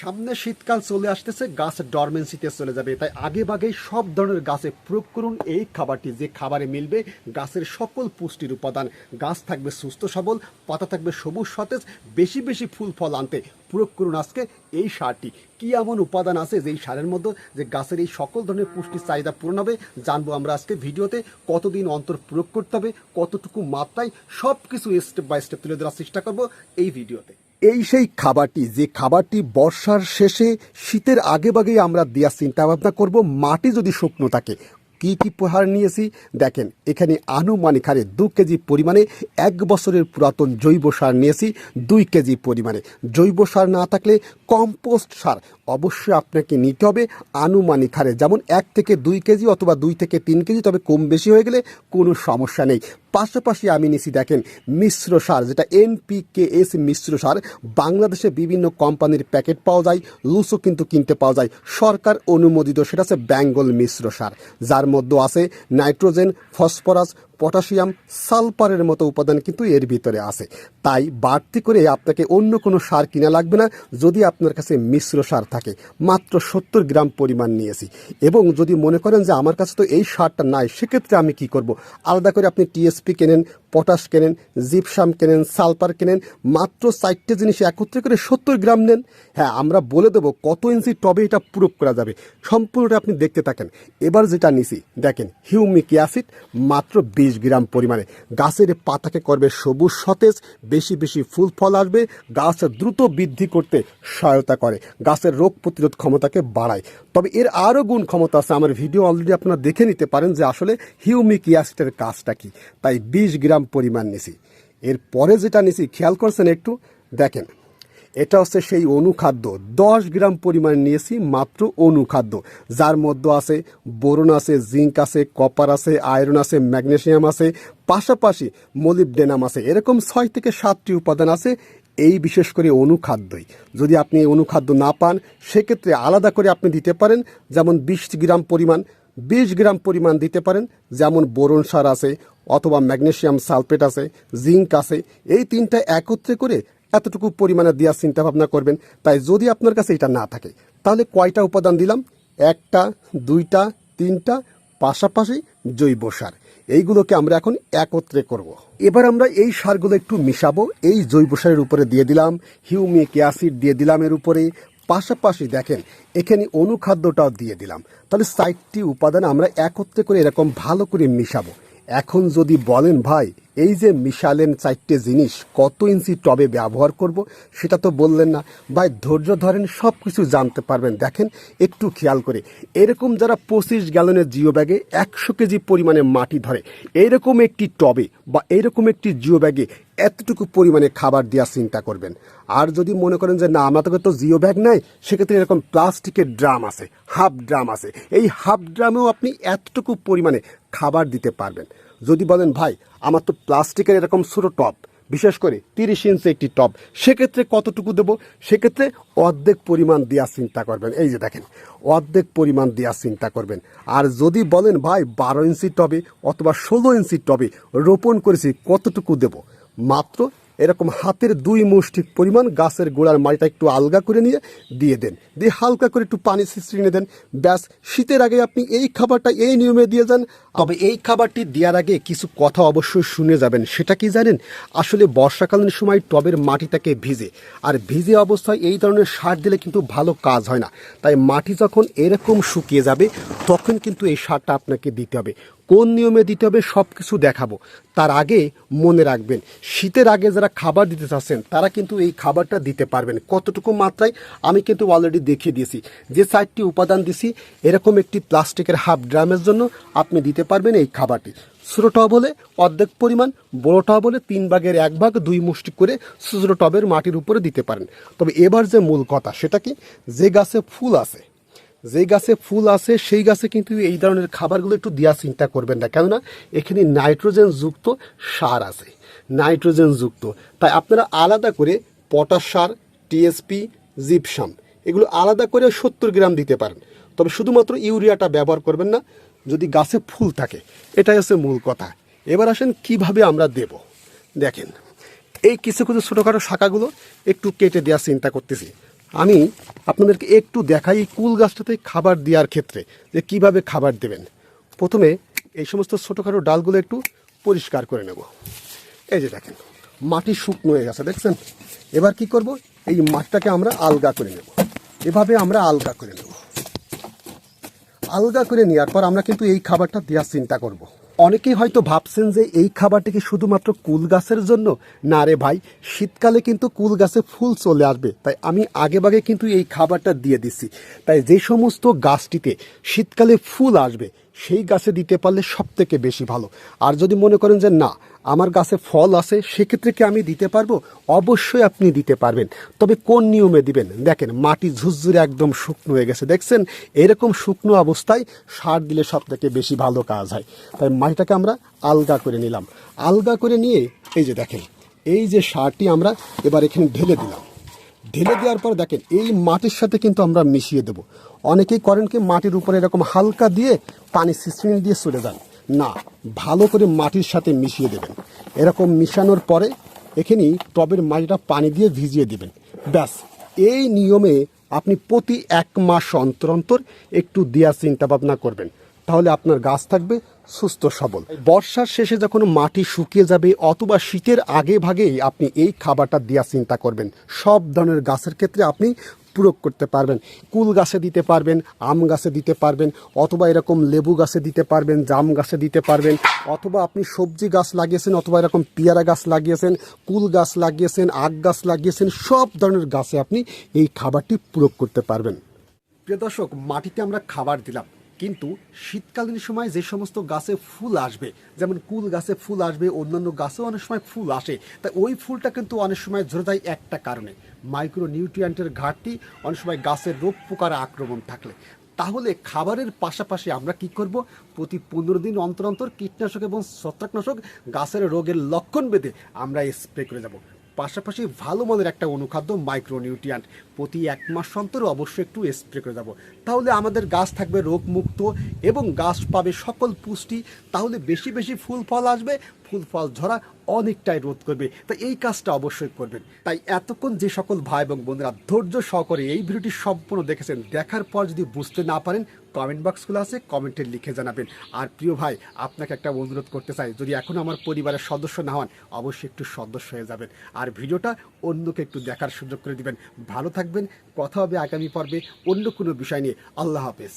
সামনে শীতকাল চলে আসতেছে, গাছ ডরমেন্সিতে চলে যাবে। তাই আগে বাগেই সব ধরনের গাছে প্রয়োগ করুন এই খাবারটি। যে খাবারে মিলবে গাছের সকল পুষ্টির উপাদান। গাছ থাকবে সুস্থ সবল, পাতা থাকবে সবুজ সতেজ, বেশি বেশি ফুল ফল আনতে প্রয়োগ করুন আজকে এই সারটি। কি এমন উপাদান আছে যে এই সারের মধ্যে যে গাছের এই সকল ধরনের পুষ্টির চাহিদা পূরণ হবে, জানব আমরা আজকে ভিডিওতে কতদিন অন্তর প্রয়োগ করতে হবে, কতটুকু মাত্রায় সব কিছু স্টেপ বাই স্টেপ তুলে ধরার চেষ্টা করব এই ভিডিওতে। এই সেই খাবারটি, যে খাবারটি বর্ষার শেষে শীতের আগে বাগেই আমরা দেওয়ার চিন্তাভাবনা করব, মাটি যদি শুকনো থাকে, কি কি প্রহার নিয়েছি? দেখেন, এখানে আনুমানিক হারে দু কেজি পরিমাণে এক বছরের পুরাতন জৈব সার নিয়েছি, দুই কেজি পরিমাণে। জৈব সার না থাকলে কম্পোস্ট সার অবশ্যই আপনাকে নিতে হবে আনুমানিক হারে। যেমন এক থেকে দুই কেজি অথবা দুই থেকে তিন কেজি, তবে কম বেশি হয়ে গেলে কোনো সমস্যা নেই। পাশাপাশি আমি নিছি, দেখেন, মিশ্র সার, যেটা এনপিকেএস মিশ্র সার। বাংলাদেশে বিভিন্ন কোম্পানির প্যাকেট পাওয়া যায়, লুসও কিন্তু কিনতে পাওয়া যায়। সরকার অনুমোদিত, সেটা হচ্ছে বেঙ্গল মিশ্র সার। যার মধ্যে আছে নাইট্রোজেন, ফসফরাস পটাশিয়াম সালফারের মতো উপাদান কিন্তু এর ভিতরে আছে। তাই বাড়তি করে আপনাকে অন্য কোনো সার কিনা লাগবে না, যদি আপনার কাছে মিশ্র সার থাকে। মাত্র সত্তর গ্রাম পরিমাণ নিয়েছি। এবং যদি মনে করেন যে আমার কাছে তো এই সারটা নাই, সেক্ষেত্রে আমি কি করব? আলাদা করে আপনি টিএসপি কেনেন পটাশ কেনেন, জিপসাম কেনেন, সালফার কেনেন, মাত্র চারটে জিনিস একত্রে করে সত্তর গ্রাম নেন। হ্যাঁ আমরা বলে দেবো কত ইঞ্চি টবে এটা প্রয়োগ করা যাবে। সম্পূর্ণটা আপনি দেখতে থাকেন। এবার যেটা নিছি, দেখেন, হিউমিক অ্যাসিড, মাত্র বিশ গ্রাম পরিমাণে। গাছের পাতাকে করবে সবুজ সতেজ, বেশি বেশি ফুল ফল আসবে, গাছ দ্রুত বৃদ্ধি করতে সহায়তা করে, গাছের রোগ প্রতিরোধ ক্ষমতাকে বাড়ায়। তবে এর আরও গুণ ক্ষমতা আছে, আমার ভিডিও অলরেডি আপনারা দেখে নিতে পারেন যে আসলে হিউমিক অ্যাসিডের কাজটা কি। তাই বিশ গ্রাম পরিমাণ নিছি। এর পরে যেটা নিছি, খেয়াল করছেন একটু? দেখেন, এটা হচ্ছে সেই অনুখাদ্য। দশ গ্রাম পরিমাণ নিয়েছি মাত্র অনুখাদ্য। যার মধ্যে আছে বোরন আছে, জিঙ্ক আছে, কপার আছে, আয়রন আছে, ম্যাগনেশিয়াম আছে, পাশাপাশি মলিবডেনাম আছে। এরকম ছয় থেকে সাতটি উপাদান আছে, এই বিশেষ করে অনুখাদ্যই। যদি আপনি অনুখাদ্য না পান, সেক্ষেত্রে আলাদা করে আপনি দিতে পারেন। যেমন বিশ গ্রাম পরিমাণ বিশ গ্রাম পরিমাণ দিতে পারেন, যেমন বোরন সার আছে অথবা ম্যাগনেশিয়াম সালফেট আছে, জিঙ্ক আছে, এই তিনটা একত্রে করে এতটুকু পরিমাণে দেওয়ার চিন্তা ভাবনা করবেন। তাই যদি আপনার কাছে এটা না থাকে, তাহলে কয়টা উপাদান দিলাম? একটা, দুইটা, তিনটা, পাশাপাশি জৈব সার। এইগুলোকে আমরা এখন একত্রে করব। এবার আমরা এই সারগুলো একটু মিশাবো। এই জৈব সারের উপরে দিয়ে দিলাম, হিউমিক অ্যাসিড দিয়ে দিলাম এর উপরে পাশাপাশি দেখেন, এখানে অনুখাদ্যটাও দিয়ে দিলাম। তাহলে সাইটটি উপাদান আমরা একত্রে করে এরকম ভালো করে মিশাবো। এখন যদি বলেন, ভাই এই যে মিশালেন চারটে জিনিস কত ইঞ্চি টবে ব্যবহার করব সেটা তো বললেন না। ভাই, ধৈর্য ধরেন সব কিছু জানতে পারবেন। দেখেন, একটু খেয়াল করে। এরকম যারা পঁচিশ গ্যালনের জিও ব্যাগে একশো কেজি পরিমাণে মাটি ধরে এইরকম একটি টবে বা এইরকম একটি জিও ব্যাগে এতটুকু পরিমাণে খাবার দেওয়ার চিন্তা করবেন। আর যদি মনে করেন যে, না আমাদের তো জিও ব্যাগ নাই, সেক্ষেত্রে এরকম প্লাস্টিকের ড্রাম আছে, হাফ ড্রাম আছে। এই হাফ ড্রামেও আপনি এতটুকু পরিমাণে খাবার দিতে পারবেন। যদি বলেন, ভাই, আমার তো প্লাস্টিকের এরকম ছোটো টপ বিশেষ করে তিরিশ ইঞ্চি একটি টপ সেক্ষেত্রে কতটুকু দেবো? সেক্ষেত্রে অর্ধেক পরিমাণ দেওয়ার চিন্তা করবেন। এই যে দেখেন, অর্ধেক পরিমাণ দেওয়ার চিন্তা করবেন। আর যদি বলেন, ভাই, বারো ইঞ্চি টবে অথবা ষোলো ইঞ্চি টবে রোপণ করেছি, কতটুকু দেব? মাত্র এরকম হাতের দুই মুষ্টি পরিমাণ গাছের গোড়ার মাটিটা একটু আলগা করে নিয়ে দিয়ে দেন। দিয়ে হালকা করে একটু পানি ছিটিয়ে দেন। ব্যাস, শীতের আগে আপনি এই খাবারটা এই নিয়মে দিয়ে যান। তবে এই খাবারটি দেওয়ার আগে কিছু কথা অবশ্যই শুনে যাবেন, সেটা কি জানেন? আসলে বর্ষাকালীন সময় টবের মাটিটাকে ভিজে, আর ভিজে অবস্থায় এই ধরনের সার দিলে কিন্তু ভালো কাজ হয় না। তাই মাটি যখন এরকম শুকিয়ে যাবে, তখন কিন্তু এই সারটা আপনাকে দিতে হবে। কোন নিয়মে দিতে হবে সব কিছু দেখাবো। তার আগে মনে রাখবেন, শীতের আগে যারা খাবার দিতে চাচ্ছেন, তারা কিন্তু এই খাবারটা দিতে পারবেন। কতটুকু মাত্রায়? আমি কিন্তু অলরেডি দেখিয়ে দিয়েছি। যে চারটি উপাদান দিছি, এরকম একটি প্লাস্টিকের হাফ ড্রামের জন্য আপনি দিতে পারবেন এই খাবারটি। ছোটো টব হলে অর্ধেক পরিমাণ, বড় টব হলে তিন ভাগের এক ভাগ, দুই মুষ্টি করে ছোটো টবের মাটির উপরে দিতে পারেন। তবে এবার যে মূল কথা, সেটা কি? যে গাছে ফুল আছে যে গাছে ফুল আছে, সেই গাছে কিন্তু এই ধরনের খাবারগুলো একটু দেওয়ার চিন্তা করবেন না। কেননা, এখানে নাইট্রোজেন যুক্ত সার আছে। নাইট্রোজেন যুক্ত তাই আপনারা আলাদা করে পটাশ সার টিএসপি জিপসাম, এগুলো আলাদা করে সত্তর গ্রাম দিতে পারেন। তবে শুধুমাত্র ইউরিয়াটা ব্যবহার করবেন না, যদি গাছে ফুল থাকে, এটাই হচ্ছে মূল কথা। এবার আসেন, কীভাবে আমরা দেব? দেখেন, এই কিছু কিছু ছোটোখাটো শাখাগুলো একটু কেটে দেওয়ার চিন্তা করতেছি। আমি আপনাদেরকে একটু দেখাই কুল গাছটাতে খাবার দেওয়ার ক্ষেত্রে, যে কীভাবে খাবার দেবেন। প্রথমে এই সমস্ত ছোটোখাটো ডালগুলো একটু পরিষ্কার করে নেব। এই যে দেখেন, মাটি শুকনো হয়ে গেছে, দেখছেন? এবার কি করব? এই মাটিটাকে আমরা আলগা করে নেব। এভাবে আমরা আলগা করে নেব। আলগা করে নেওয়ার পর আমরা কিন্তু এই খাবারটা দেওয়ার চিন্তা করব। অনেকেই হয়তো ভাবছেন যে এই খাবারটি কি শুধুমাত্র কুল গাছের জন্য? না রে ভাই, শীতকালে কিন্তু কুল গাছে ফুল চলে আসবে। তাই আমি আগেভাগে কিন্তু এই খাবারটা দিয়ে দিচ্ছি তাই যে সমস্ত গাছটিতে শীতকালে ফুল আসবে সেই গাছে দিতে পারলে সব থেকে বেশি ভালো। আর যদি মনে করেন যে না, আমার গাছে ফল আছে, সেক্ষেত্রে কি আমি দিতে পারব? অবশ্যই আপনি দিতে পারবেন। তবে কোন নিয়মে দিবেন? দেখেন, মাটি ঝুরঝুরে একদম শুকনো হয়ে গেছে। দেখছেন? এরকম শুকনো অবস্থায় সার দিলে সব থেকে বেশি ভালো কাজ হয়। তাই মাটিটাকে আমরা আলগা করে নিলাম। আলগা করে নিয়ে, এই যে দেখেন, এই যে সারটি আমরা এবার এখানে ঢেলে দিলাম। ঢেলে দেওয়ার পর দেখেন, এই মাটির সাথে কিন্তু আমরা মিশিয়ে দেব। অনেকেই করেন কি, মাটির উপরে এরকম হালকা দিয়ে পানি সিস্টেম দিয়ে চলে যান। না, ভালো করে মাটির সাথে মিশিয়ে দেবেন। এরকম মিশানোর পরে এখানেই টবের মাটিটা পানি দিয়ে ভিজিয়ে দেবেন। ব্যাস, এই নিয়মে আপনি প্রতি এক মাস অন্তর অন্তর একটু দেওয়ার চিন্তা ভাবনা করবেন। তাহলে আপনার গাছ থাকবে সুস্থ সবল। বর্ষার শেষে যখন মাটি শুকিয়ে যাবে অথবা শীতের আগে ভাগেই আপনি এই খাবারটা দেওয়ার চিন্তা করবেন। সব ধরনের গাছের ক্ষেত্রে আপনি প্রয়োগ করতে পারবেন। কুল গাছে দিতে পারবেন, আম গাছে দিতে পারবেন, অথবা এরকম লেবু গাছে দিতে পারবেন, জাম গাছে দিতে পারবেন, অথবা আপনি সবজি গাছ লাগিয়েছেন, অথবা এরকম পেয়ারা গাছ লাগিয়েছেন, কুল গাছ লাগিয়েছেন, আখ গাছ লাগিয়েছেন, সব ধরনের গাছে আপনি এই খাবারটি প্রয়োগ করতে পারবেন। প্রিয় দর্শক, মাটিতে আমরা খাবার দিলাম। কিন্তু শীতকালীন সময় যে সমস্ত গাছে ফুল আসবে, যেমন কুল গাছে ফুল আসবে, অন্যান্য গাছেও অনেক সময় ফুল আসে তাই ওই ফুলটা কিন্তু অনেক সময় ঝরে যায় একটা কারণে মাইক্রো নিউট্রিয়েন্টের ঘাটতি, অনেক সময় গাছের রোগ পোকার আক্রমণ থাকলে। তাহলে খাবারের পাশাপাশি আমরা কি করব? প্রতি পনেরো দিন অন্তর অন্তর কীটনাশক এবং ছত্রাকনাশক গাছের রোগের লক্ষণ বেঁধে আমরা স্প্রে করে যাব। পাশাপাশি ভালো মানের একটা অনুখাদ্য মাইক্রোনিউট্রিয়ান্ট প্রতি এক মাস অন্তর অবশ্যই একটু স্প্রে করে যাব তাহলে আমাদের গাছ থাকবে রোগমুক্ত এবং গাছ পাবে সকল পুষ্টি। তাহলে বেশি বেশি ফুল ফল আসবে, ফুল ফল ঝরা অনেকটাই রোধ করবে। তাই এই কাজটা অবশ্যই করবেন। তাই এতক্ষণ যে সকল ভাই এবং বোনেরা ধৈর্য সহকারে এই ভিডিওটি সম্পূর্ণ দেখেছেন, দেখার পর যদি বুঝতে না পারেন কমেন্ট বক্সগুলো আছে কমেন্টে লিখে জানাবেন। আর প্রিয় ভাই, আপনাকে একটা অনুরোধ করতে চাই, যদি এখন আমার পরিবারের সদস্য না হন, অবশ্যই একটু সদস্য হয়ে যাবেন। আর ভিডিওটা অন্যকে একটু দেখার সুযোগ করে দিবেন। ভালো থাকবেন। কথা হবে আগামী পর্বে অন্য কোনো বিষয় নিয়ে। আল্লাহ হাফেজ।